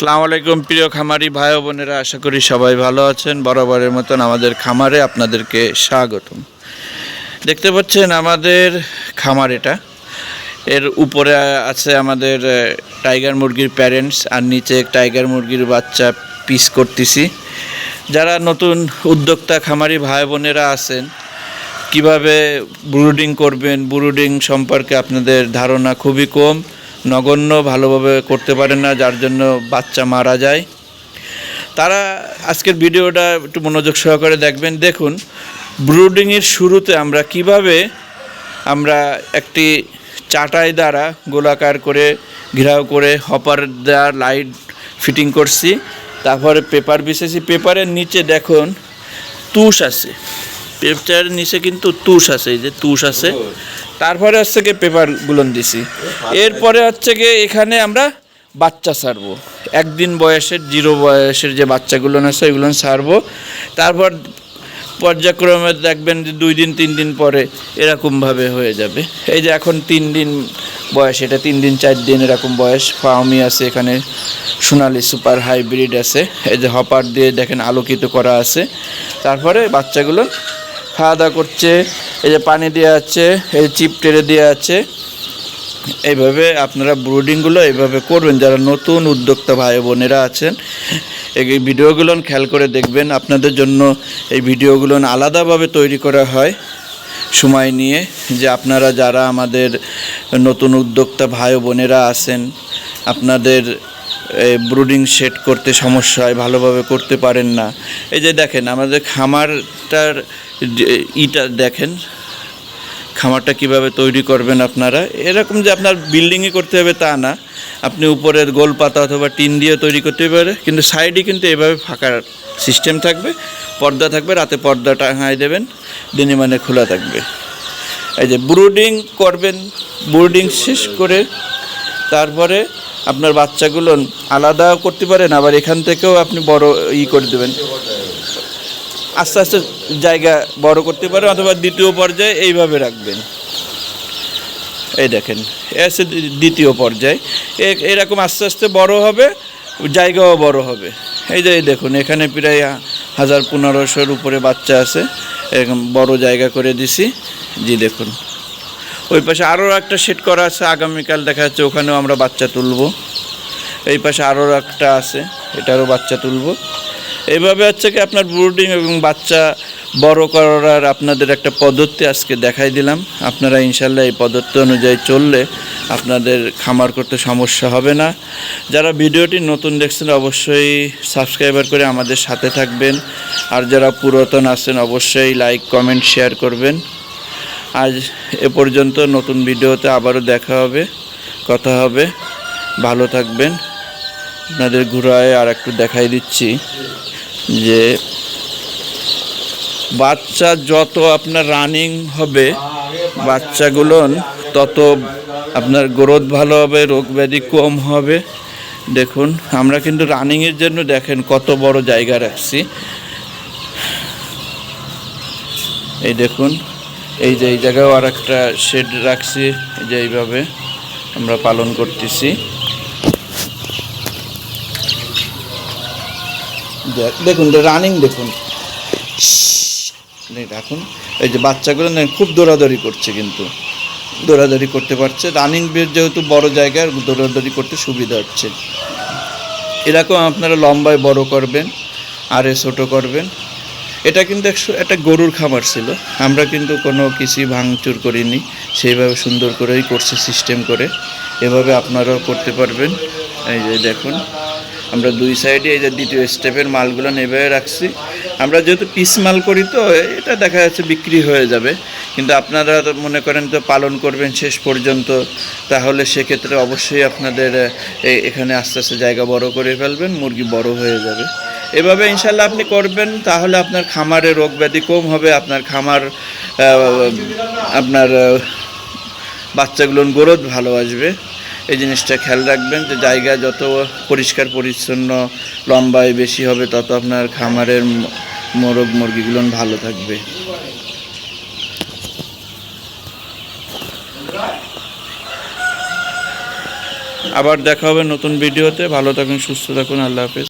সালাম আলাইকুম, প্রিয় খামারি ভাই বোনেরা, আশা করি সবাই ভালো আছেন। বরাবরের মতন আমাদের খামারে আপনাদেরকে স্বাগতম। দেখতে পাচ্ছেন আমাদের খামার এটা। এর উপরে আছে আমাদের টাইগার মুরগির প্যারেন্টস, আর নিচে টাইগার মুরগির বাচ্চা পিস করতেছি। যারা নতুন উদ্যোক্তা খামারি ভাই বোনেরা আছেন, কীভাবে ব্রুডিং করবেন, ব্রুডিং সম্পর্কে আপনাদের ধারণা খুবই কম। নগণ্য ভালোভাবে করতে পারেন না, যার জন্য বাচ্চা মারা যায়। তারা আজকের ভিডিওটা একটু মনোযোগ সহকারে দেখবেন। দেখুন, ব্রুডিংয়ের শুরুতে আমরা কীভাবে আমরা একটি চাটাই দ্বারা গোলাকার করে, ঘেরাও করে, হপার দেওয়া লাইট ফিটিং করছি, তারপরে পেপার বিছেছি পেপারের নিচে দেখুন, তুষ আছে। পেপারের নিচে কিন্তু তুষ আছে, এই যে তুষ আছে। তারপরে হচ্ছে গিয়ে পেপারগুলো দিছি। এরপরে হচ্ছে গিয়ে এখানে আমরা বাচ্চা ছাড়বো। একদিন বয়সের, জিরো বয়সের যে বাচ্চাগুলো আছে ওইগুলো ছাড়বো। তারপর পর্যায়ক্রমে দেখবেন যে দুই দিন, তিন দিন পরে এরকমভাবে হয়ে যাবে। এই যে এখন তিন দিন বয়স, এটা তিন দিন, চার দিন এরকম বয়স। ফার্মি আছে এখানে, সোনালি সুপার হাইব্রিড আছে। এই যে হপার দিয়ে দেখেন আলোকিত করা আছে। তারপরে বাচ্চাগুলো খাওয়া দাওয়া করছে, এই যে পানি দেওয়া আছে, এই চিপ টেরে দেওয়া আছে। এইভাবে আপনারা ব্রুডিংগুলো এইভাবে করবেন, যারা নতুন উদ্যোক্তা ভাই বোনেরা আছেন, এই ভিডিওগুলো খেয়াল করে দেখবেন, আপনাদের জন্য এই ভিডিওগুলো আলাদাভাবে তৈরি করা হয় সময় নিয়ে, যে আপনারা যারা আমাদের নতুন উদ্যোক্তা ভাই বোনেরা আছেন, আপনাদের ব্রুডিং সেট করতে সমস্যা হয়, ভালোভাবে করতে পারেন না। এই যে দেখেন, আমাদের খামারটার ইটা দেখেন, খামারটা কীভাবে তৈরি করবেন আপনারা? এরকম যে আপনার বিল্ডিংই করতে হবে তা না। আপনি উপরের গোল পাতা অথবা টিন দিয়ে তৈরি করতে পারে, কিন্তু সাইডে কিন্তু এভাবে ফাঁকার সিস্টেম থাকবে, পর্দা থাকবে, রাতে পর্দা টাঙায় দেবেন, দিনে মানে খোলা থাকবে। এই যে ব্রুডিং করবেন ব্রুডিং শেষ করে তারপরে আপনার বাচ্চাগুলো আলাদাও করতে পারেন, আবার এখান থেকেও আপনি বড় ই করে দেবেন। আস্তে আস্তে জায়গা বড় করতে পারেন অথবা দ্বিতীয় পর্যায়ে এইভাবে রাখবেন। এই দেখেন, এ আছে দ্বিতীয় পর্যায়ে। এরকম আস্তে আস্তে বড় হবে, জায়গাও বড় হবে। এই যে দেখুন, এখানে প্রায় হাজার পনেরোশোর উপরে বাচ্চা আছে। এরকম বড় জায়গা করে দিছি। জি দেখুন। ওই পাশে আরও একটা সেট করা আছে, আগামীকাল দেখা যাচ্ছে ওখানেও আমরা বাচ্চা তুলবো। এই পাশে আরও একটা আছে, এটারও বাচ্চা তুলবো। এইভাবে হচ্ছে কি আপনার ব্রুডিং এবং বাচ্চা বড় করার আপনাদের একটা পদ্ধতি আজকে দেখাই দিলাম। আপনারা ইনশাল্লাহ এই পদ্ধতি অনুযায়ী চললে আপনাদের খামার করতে সমস্যা হবে না। যারা ভিডিওটি নতুন দেখছেন, অবশ্যই সাবস্ক্রাইবার করে আমাদের সাথে থাকবেন। আর যারা পুরাতন আছেন, অবশ্যই লাইক কমেন্ট শেয়ার করবেন। আজ এ পর্যন্ত নতুন ভিডিওতে আবারও দেখা হবে, কথা হবে। ভালো থাকবেন। আপনাদের ঘুরায় আর একটু দেখাই দিচ্ছি যে বাচ্চা যত আপনার রানিং হবে, বাচ্চাগুলো তত আপনার গ্রোথ ভালো হবে, রোগ ব্যাধি কম হবে। দেখুন, আমরা কিন্তু রানিংয়ের জন্য দেখেন কত বড় জায়গা রাখছি। এই দেখুন। এই যে, এই জায়গায় আর একটা শেড রাখছি যে এইভাবে আমরা পালন করতেছি। দেখ- দেখুন রানিং দেখুন। রাখুন। এই যে বাচ্চাগুলো খুব দৌড়াদৌড়ি করছে কিন্তু। দৌড়াদৌড়ি করতে পারছে। রানিং বের যেহেতু বড় জায়গায় দৌড়াদৌড়ি করতে সুবিধা হচ্ছে। এরকম আপনারা লম্বায় বড় করবেন, আরে ছোটো করবেন। এটা কিন্তু একটা গরুর খাবার ছিল। আমরা কিন্তু কোনো কিছুই ভাঙচুর করিনি। সেইভাবে সুন্দর করেই করছি সিস্টেম করে। এভাবে আপনারাও করতে পারবেন। এই যে দেখুন, আমরা দুই সাইডে এই যে দ্বিতীয় স্টেপের মালগুলো নেবে রাখছি। আমরা যেহেতু পিস মাল করি তো, এটা দেখা যাচ্ছে বিক্রি হয়ে যাবে। কিন্তু আপনারা মনে করেন তো পালন করবেন শেষ পর্যন্ত। তাহলে সেক্ষেত্রে অবশ্যই আপনাদের এখানে আস্তে আস্তে জায়গা বড় করে ফেলবেন, মুরগি বড় হয়ে যাবে। এভাবে ইনশাল্লাহ আপনি করবেন, তাহলে আপনার খামারে রোগ ব্যাধি কম হবে, আপনার খামার আপনার বাচ্চাগুলোর গ্রোথ ভালো আসবে। এই জিনিসটা খেয়াল রাখবেন যে জায়গা যত পরিষ্কার, পরিচ্ছন্ন, লম্বায় বেশি হবে, তত আপনার খামারের মোরগ মুরগিগুলো ভালো থাকবে। আবার দেখা হবে নতুন ভিডিওতে। ভালো থাকুন, সুস্থ থাকুন, আল্লাহ হাফেজ।